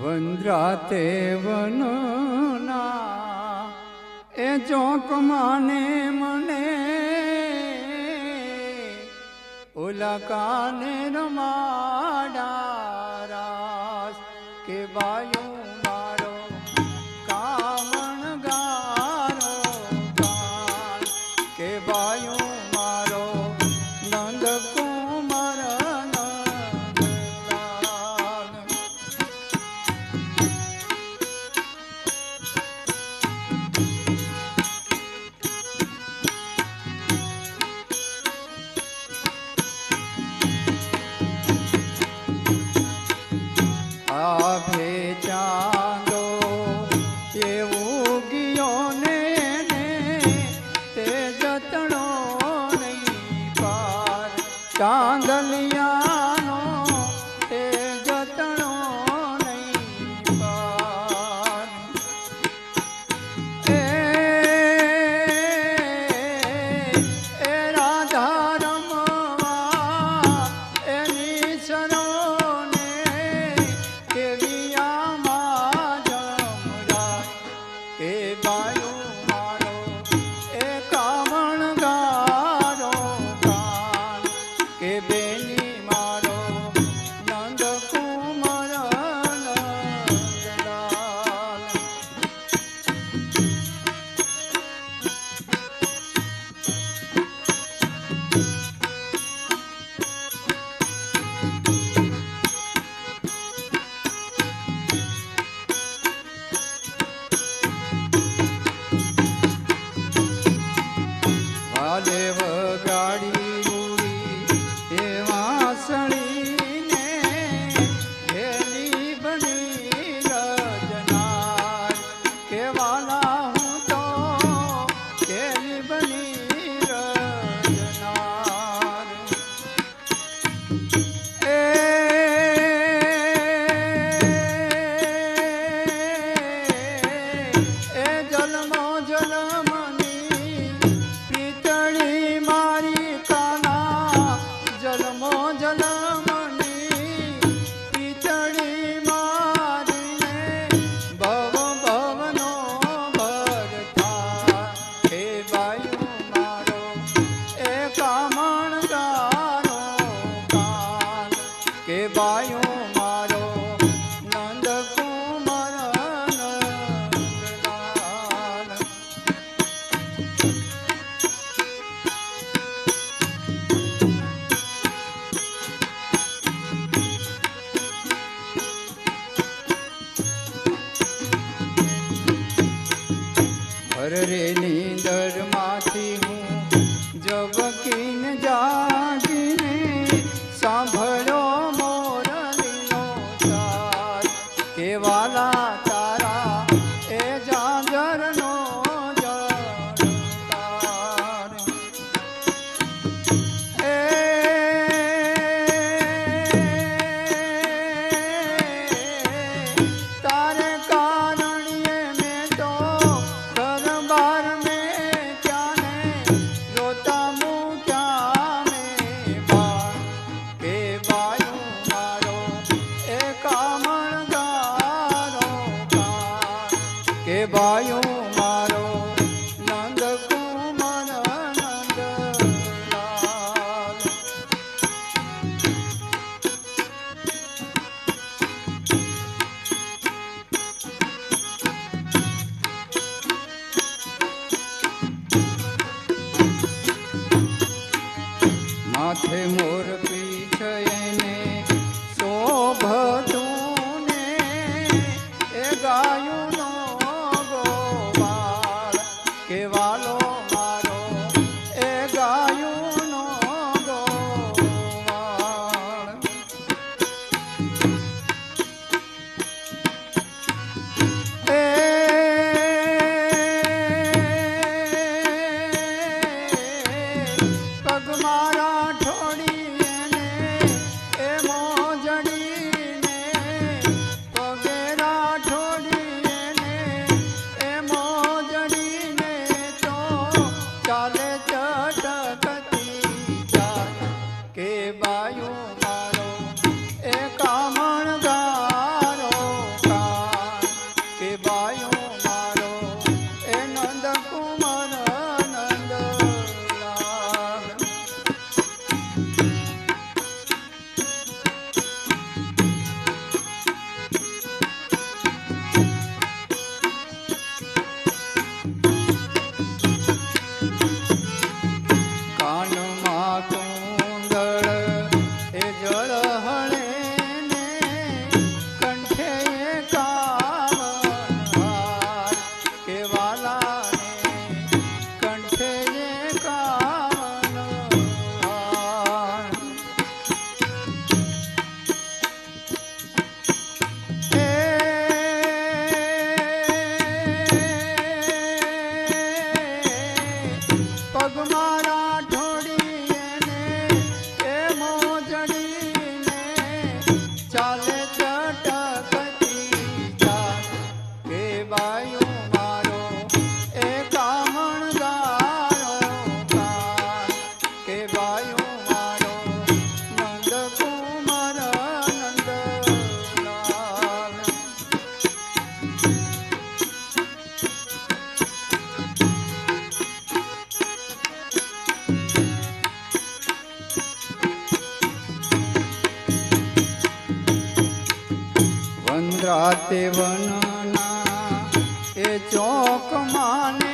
વંદ્રાતે વનના એ ચોક માને મને. ઓલા કાને રમાડારાસ કે બાયું કે બાયો મારો નંદ કુમાર હર રે નીંદર বায়ু વનના એ ચોક માને